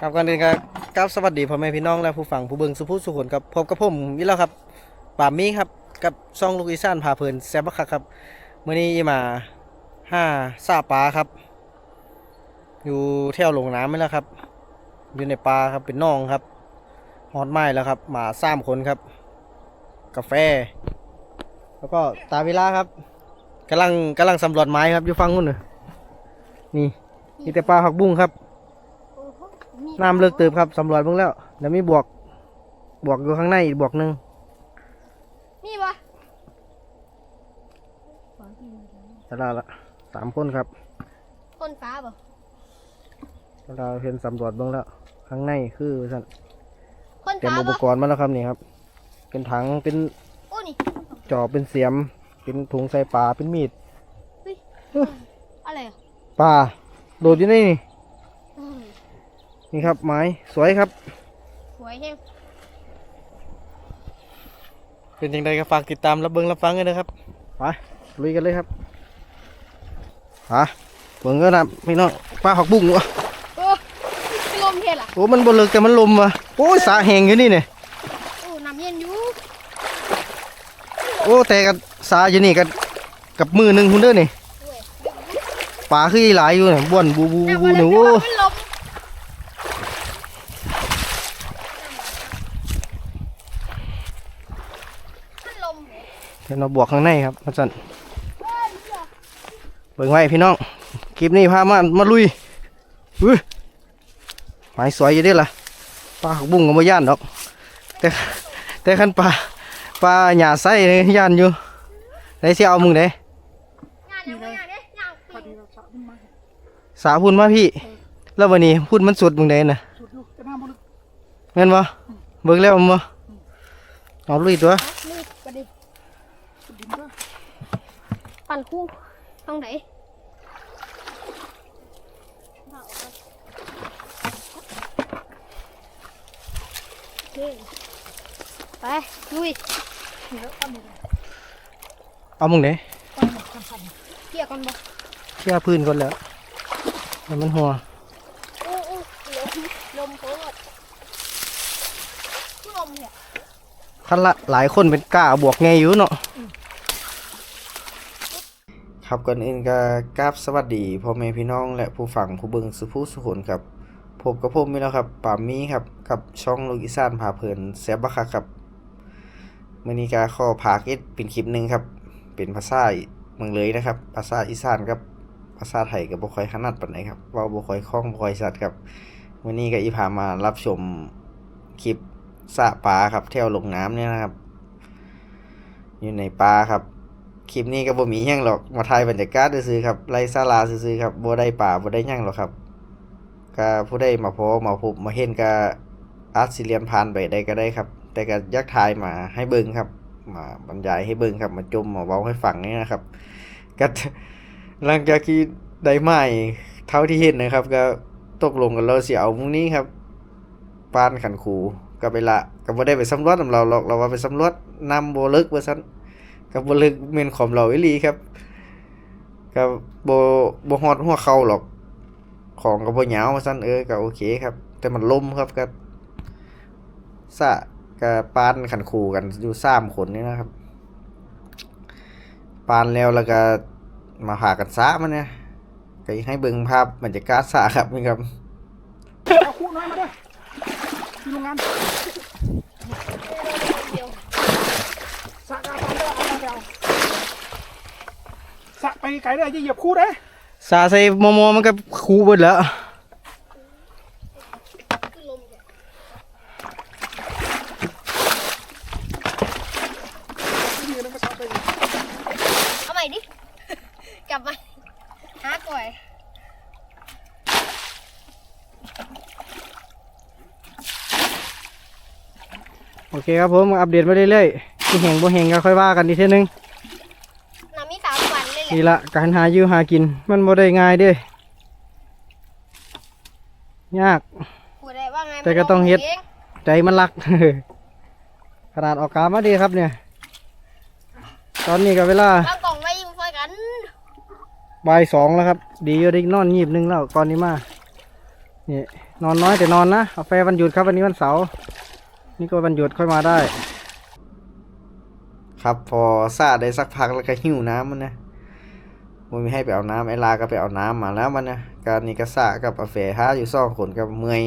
ครับก่อนอื่นก็กราบสวัสดีพ่อแม่พี่น้องและผู้ฟังผู้เบิ่งสุภูสุขนกับพบกับผมวิแล้วครับป่ามีครับกับซ่องลูกอีสานพาเพลินแซบบักคักครับเมื้อนี้มาห้าซาปลาครับ อยู่แถวลงน้ำนี่แหละครับ อยู่ในปลาครับเป็นน้องครับฮอดไม้แล้วครับมาสามคนครับ กาแฟ แล้วก็ตาเวลาครับกำลังกำลังสำรวจไม้ครับอยู่ฝั่งนู้นนี่มีแต่ปลาหักบุ้งครับ น้ำเลิกเติบครับสำรวจเบิ่งแล้วเดี๋ยวมีบวก บวกอยู่ข้างในอีกบวกหนึ่งนี่ปะแต่ละละสามคนครับคนฟ้าปะแต่เราเห็นสำรวจเบิ่งแล้ว ข้างในคือสั่นคนเตรียมฟ้าอุปปะกรณ์มาแล้วครับนี่ครับ เป็นถังเป็นโอ้นี่จอบเป็นเสียม เป็นถุงใส่ปลาเป็นมีด อะไรอะปลาโดดอยู่ในนี่อืม นี่ครับไม้สวยครับ สวยแห้งเป็นยังไงก็ฝากติดตามรับเบิ่งรับฟังกันนะครับไปลุยกันเลยครับฮะเบิ่งก็นะพี่น้องปลาหักบุ้งวะโอ้ลมเทศล่ะโอ้มันบนเลิกแต่มันลมวะโอ้ยสาแหงอยู่นี่เนี่ยโอ้น้ำเย็นอยู่โอ้แต่กับสาอยู่นี่กับกับมือหนึ่งคุณเด้อนี่ด้วยปลาคือหลายอยู่เนี่ยบ้วนบูบูบูบูแต่เนี่ยว่าโอ้มันลมมันลม เหรอเดี๋ยวเราบวกข้างในครับมาสั่นเอ้ยเดี๋ยวเบิ่งไว้พี่น้องคลิปนี้พามามาลุยอุ้ยหมายสวยอยู่เด้ล่ะปลาบุ้งก็บ่ย่านดอก แต่แต่คันปลาปลาหญ้าไส้นี่ย่านอยู่ได้สิเอามึงเด้งานยังไม่งานเนี่ยงานปีนสาพุ่นมาพี่ แล้ววันนี้พุ่นมันสุดมึงเด้น่ะแต่น้ำมันลึกแม่นบ่เบิ่งแล้วมันบ่เอาลุยตัว สุดดินก็ ปั่นคู่ตรงไหนโอเคไปลุยเนื้อปั้นอยู่เลยเอามึงเด้ปั้นหมดกันสั่นเกี่ยวกันบ่เชื่อพื้นก่อนแล้วให้มันหัวอู้อู้ลมลมโคตรลมเนี่ยคันละหลายคนเป็นกล้าบวกไงอยู่เนาะ ครับก่อนอื่นก็กราบสวัสดีพ่อแม่พี่น้องและผู้ฟังผู้เบิ่งสุผู้สุขนครับพบกับผมนี่แล้วครับป่ามีครับกับช่องลูกอีสานพาเพลินแซบบักคักครับมื้อนี้ก็ขอพากเอ็ดเป็นคลิปหนึ่งครับ เป็นภาษาเมืองเลยนะครับ ภาษาอีสานกับภาษาไทยก็บ่ค่อยถนัดปานใดครับว้าบ่ค่อยคล่องบ่ค่อยชัดครับมื้อนี้ก็อีพามารับชมคลิปสะปลาครับแถวลงน้ำเนี่ยนะครับ อยู่ในปลาครับ คลิปนี้ก็บ่มีหยังหรอก มาถ่ายบรรยากาศซื่อครับไล่ซาลาซื่อครับบ่ได้ปลาบ่ได้หยังหรอกครับก็ผู้ใดมาพบมาพบมาเห็นก็อาจสิเรียนผ่านไปได้ก็ได้ครับ แต่ก็ยากถ่ายมาให้เบิ่งครับ มาบรรยายให้เบิ่งครับ มาจมมาเว้าให้ฟังนี่นะครับก็หลังจากที่ได้ไม้เท่าที่เห็นนะครับ ก็ตกลงกันเราสิเอามื้อนี้ครับปานขันคูก็ไปละก็บ่ได้ไปสำรวจนำเราหรอกเราว่าไปสำรวจนำบ่ลึกว่าซั่น ก็บ่ลึกแม่นของเราอีหลีครับก็บ่บ่ฮอดหัวเข่าหรอก ของก็บ่ยาวว่าซั่นเออก็โอเคครับ แต่มันล่มครับก็สะก็ปานขันคู่กันอยู่สามคนนี่นะครับ ปานแล้วแล้วก็มาพากันสะมันเนี่ยก็ให้เบิ่งภาพบรรยากาศสะครับนี่ครับเอาคู่น้อยมาด้วยที่โรงงาน เดียว สระกาตาม ได้เอามาเอาสระไปไกลได้จะเหยียบคู่ได้สาใส่มอมอมันก็คูเบิดแล้วคือลมเนี่ยที่นี่นั่นก็สระไปเอาใหม่ดิ กลับมาหาก่อยโอเคครับผม อัปเดตมาเรื่อยๆ ที่แห่งบ่แห่งก็ค่อยว่ากันอีกเทีนึงน้ำมีสามวันเลยแหละนี่ละการหาอยู่หากิน มันบ่ได้ง่ายเด้ยาก พูดได้ว่าไงแต่ก็ต้องเฮ็ด มันใจมันรัก ขนาดออกกามาดีครับเนี่ย ตอนนี้ก็เวลาบางกล่องไว้ยิงไฟกันบ่ายสองแล้วครับ ดีอยู่ได้นอนยีบหนึงแล้วก่อนนี้มานี่นอนน้อยแต่นอนนะกาแฟวันหยุดครับวันนี้วันเสาร์นี่ก็วันหยุดค่อยมาได้ ครับ พอซาได้สักพักแล้วก็หิ้วน้ำมันนะมันมีให้ไปเอาน้ำไอลาก็ไปเอาน้ำมาแล้วมันนะการนี่ก็ซากับอาเฟหาอยู่สองคนกับเมย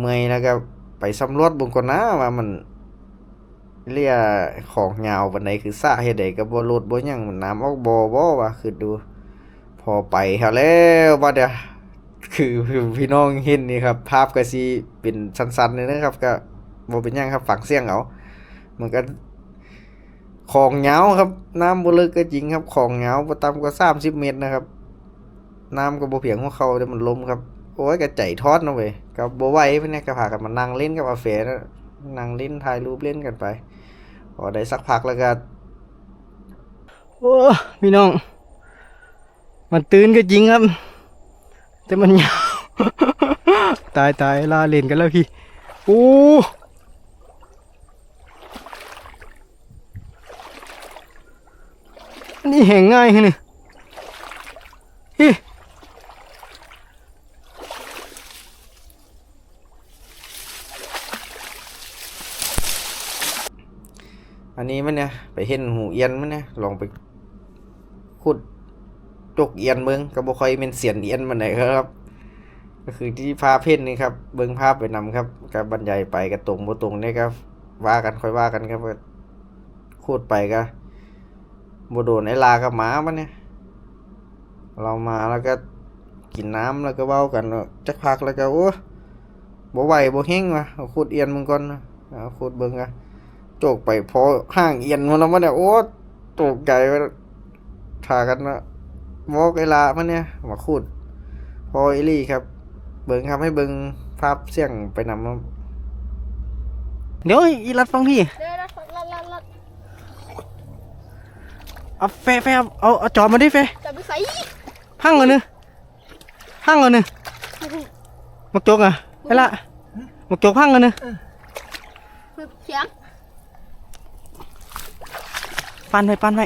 เมยแล้วก็ไปสำรวจบนก่อนนะว่ามันเรียของยาวบันไดคือซาเฮ็ดใดก็บ่ลดบ่หยังมันน้ำออกบ่บ่ว่าคือดู พอไปหาแล้วว่าเดี๋ยวคือพี่น้องเห็นนี่ครับ ภาพก็สิเป็นสั้นๆเลยนะครับ ก็บ่เป็นหยังครับฟังเสียงเอามันก็ ของเหงาครับ น้ำบ่ลึกก็จริงครับ ของเหงาบ่ต่ำกว่า30เมตรนะครับ น้ำก็บ่เพียงหัวเขาแต่มันล้มครับ โอ้ยก็ใจทอดนะเว้ยก็บ่ไหวเพิ่นเนี่ยก็พากันมานั่งเล่นกับอาเฟนะนั่งเล่นถ่ายรูปเล่นกันไปพอได้สักพักแล้วก็โอ้พี่น้อง มันตื่นก็จริงครับ แต่มันยาวตายตายลาเล่นกันแล้วพี่โอ้ นนี่แห่งง่ายแค่นี่เฮ้อันนี้มันเนี่ยไปเห็นหูเอียนมันเนี่ยลองไปขุดจกเอียนเบิงก็บ่ค่อยเป็นเสียนเอียนมันไหนครับ ก็คือที่พาเพ่นนี่ครับ เบิ่งภาพไปนำครับกับบรรยายไปก็ตรงบ่ตรงเนี่ยก็ว่ากันค่อยว่ากันครับขุดไปก็ บโดนไอ้ลากับหมามันเนี่ย เรามาแล้วก็กินน้ำแล้วก็เว้ากันจักพักแล้วก็โอ้บ่ไหวบ่แห้งว่ะเอาขุดเอียนมึงก่อนนะเอาขุดเบิ่งอะโจกไปพอห่างเอียนมันแล้วมันเนี่ยโอ้ตกใจว่าทากันนะวอกไอลามันเนี่ยมาคูดพออีลี่ครับ เบิ่งครับให้เบิ่งภาพเสียงไปนำครับเดี๋ยวอีรัดฟังพี่ เดี๋ยวนะลัดลัดลัด เอาแฟแฟเอาเอาเอาจอมาดิแฟจับไปใส่พังเลยเนอะพังเลยเนอะหมกจกอะไอ้ละหมกจกพังเลยเนอะเสียงปันไปปันไป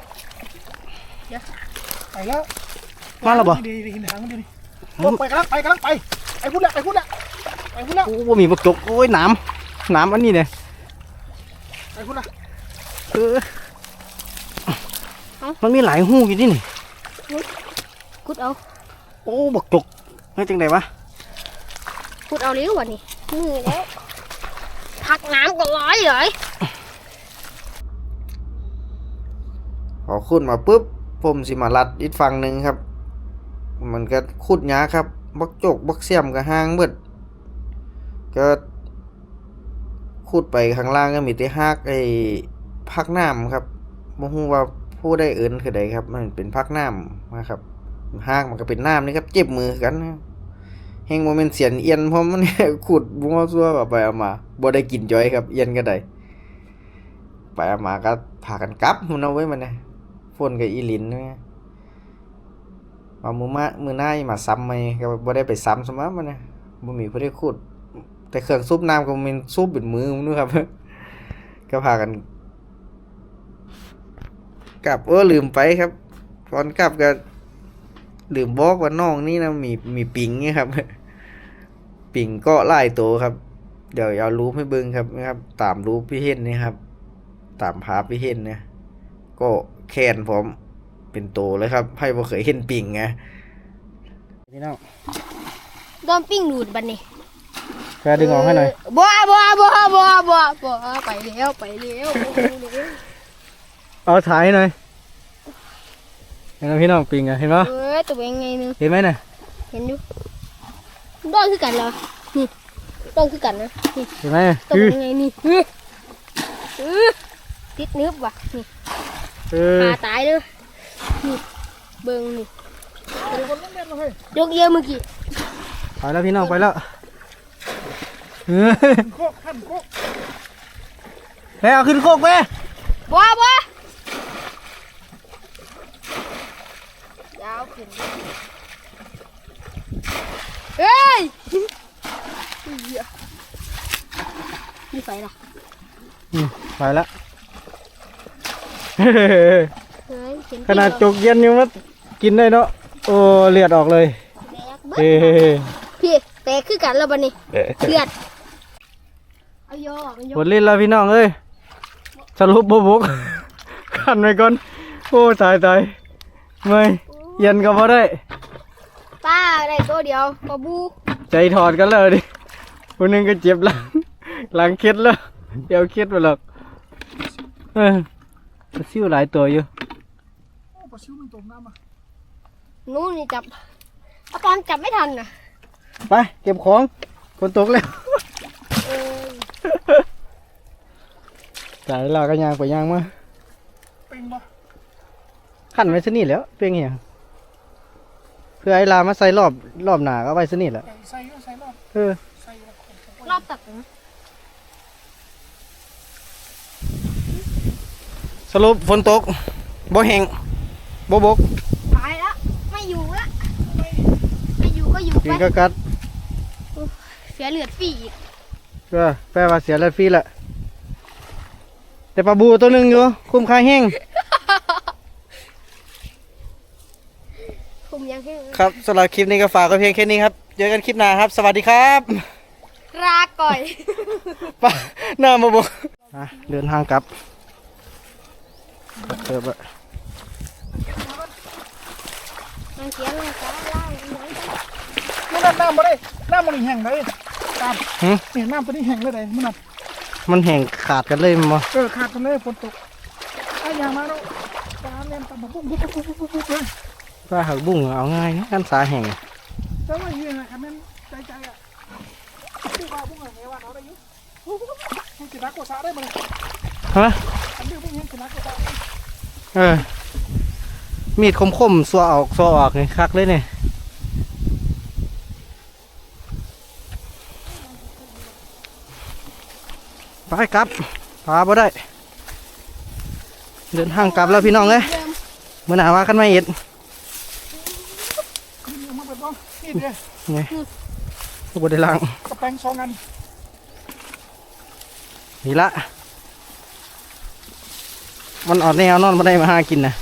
ไปแล้วมาแล้วบ่ดีดีหินหางมันดีดิไปกันแล้วไปกันแล้วไปไอ้พุ่นละไอ้พุ่นละไอ้พุ่นละโอ้บ่มีหมกจกโอ้ยหนามหนามอันนี้เนี่ยไอ้พุ่นละเออ มันมีหลายหูอยู่ที่นี่กุดเอา โอ้บกจกไม่จังไดวะกุดเอาเลี้ยววันนี้มือแล้วพักน้ำก็ร้อยเลยพอขุดมาปุ๊บผมสิมาลัดอีกฝั่งหนึ่งครับ มันก็ขุดยากครับ บักโจกบักเสียมก็ห่างเบิดก็ขุดไปข้างล่างก็มีแต่ฮากไอ้พักน้ำครับบ่ฮู้ว่า ผู้ได้เอินคือใดครับ มันเป็นพักน้ำนะครับฮากมันก็เป็นน้ำนี่ครับเจ็บมือกันนะแฮงบ่แม่นเสียนเอียนเพราะมันขุดบัวซัวเอาไปเอามาบ่ได้กินจ้อยครับ เอียนก็ได้ไปเอามาก็พากันกลับมันเอาไว้มันนะฝนกับอีลินนี่มามือมามือหน้ามาซ้ำไหมก็บ่ได้ไปซ้ำซะมั้งมันนะบ่มีผู้ได้ขุด แต่เครื่องซุปน้ำก็มันซุปเป็นมือมันด้วยครับก็พากัน กลับเออลืมไปครับ ตอนกลับก็ลืมบอกว่าน้องนี่นะมีมีปิงเนี่ยครับ ปิงก็ไล่ตัวครับ เดี๋ยวเอารูปให้เบิ้งครับนะครับ ตามรูปพี่เห็นนี่ครับ ตามภาพพี่เห็นเนี่ยก็แคนผมเป็นโตเลยครับให้บ่เคยเห็นปิงไงพี่น้องโดนปิ้งดูดบันนี้แฟดึงออกให้หน่อยบัวบัวบัวบัวบัวบัวไปแล้วไปแล้วโอ้โห เร็วเอาถ่ายให้หน่อยเห็นไหมพี่น้องปิงอะเห็นปะเอ้ยตัวเองไงนึงเห็นไหมน่ะเห็นอยู่ต้องคือกันเหรอนี่ต้องคือกันนะนี่เห็นไหมตัวคือเองไงนี่เฮ้ยเออติดเนื้อว่ะนี่เออขาตายเลยนี่เบิ่งนี่เดี๋ยวคนเล่นเล่นเลยยกเยอะเมื่อกี้ไปแล้วพี่น้องไปแล้วเออโคกขั้นโคกแฟเอาขึ้นโคกไปบัวบัว ยาวขึ้นเฮ้ยเหี้ยนี่ไฟล่ะอืมไปแล้วเฮ้ยเห็นขนาดจกเย็นยังมากินได้เนาะโอ้เลือดออกเลยแดกเบิดเฮ้พี่แต่คือกันแล้วบัดนี้เลือดเอาโยกมันโยหมกดลิ้นแล้วพี่น้องเอ้ยสรุปบ่บกขันไปก่อนโอ้ตายตายเมื่อย เย็นก็บ่ได้ ป้าได้ตัวเดียวปลาบูใจถอดกันแล้วดิคนหนึงก็เจ็บหลังหลังเคล็ดแล้ว เดี๋ยวเคล็ดไปหรอกเออปลาซิวหลายตัวอยู่โอ้ปลาชิวมันตกน้ำอะนู้นนี่จับอาปอนจับไม่ทันน่ะ ไป เก็บของฝนตกแล้วเออจ่ายลาก็ยางไปยางมา เป็นบ่ขันไว้ซะนี่แหล้วเพียงเหียงเพื่อไอ้ลามาใส่รอบรอบหนาก็ไว้ซะนี่แหละใส่ใส่รอบเออใส่รอบรอบตักนะสรุปฝนตกบ่แห้งบ่บกตายละไม่อยู่ละไม่อยู่ก็อยู่กิไปนก็กัดเสียเลือดฟรีอีกก็แปลว่าเสียเลือดฟรีละแต่ปลาบูตัวหนึงอยู่คุ้มค่าแห้ง คุมยังให้ครับสำหรับคลิปนี้ก็ฝากไว้เพียงแค่นี้ครับเจอกันคลิปหน้าครับ สวัสดีครับรากก่อย ไปหน้ามาบกอะเดินทางกลับเติบอะ มันเขียนลงฟ้าล่างอันไหนกันนี่น้ำน้ำบ่ได้น้ำมันนี่แห้งเลยตามนี่น้ำตัวนี้แห้งเลยได้มันน่ะมันแห้งขาดกันเลยมั้งเออขาดกันเลยฝนตกไอ้ยางมาแล้วปลาเล่นตะบุ้งปุ๊บปุ๊บปุ๊บปุ๊บปุ๊บเลย ปลาหักบุ้งเอาง่ายนะกันสาแห้งแต่ว่ายืนอะคันนั้นใจใจอะปุ๊บปลาบุ้งอะไรวะเอาได้อยู่แห้งกินนักกว่าซาได้มาเลยฮะอันนี้บุ้งแห้งกินนักกว่าซาเออมีดคมๆสัวออกสัวออกนี่คักเลยเนี่ยไปกลับพาบ่ได้ เดินทางกลับแล้วพี่น้องเอ้ยเดิมเมื่อหนาว่ากันไม่เอ็ดนี่มาเป็ นบ้องนี่เดียวไงก็บ่ได้ล้างกระแปงสองอันนี่ละ มันออดแนวนอนมาได้มาหากินนะ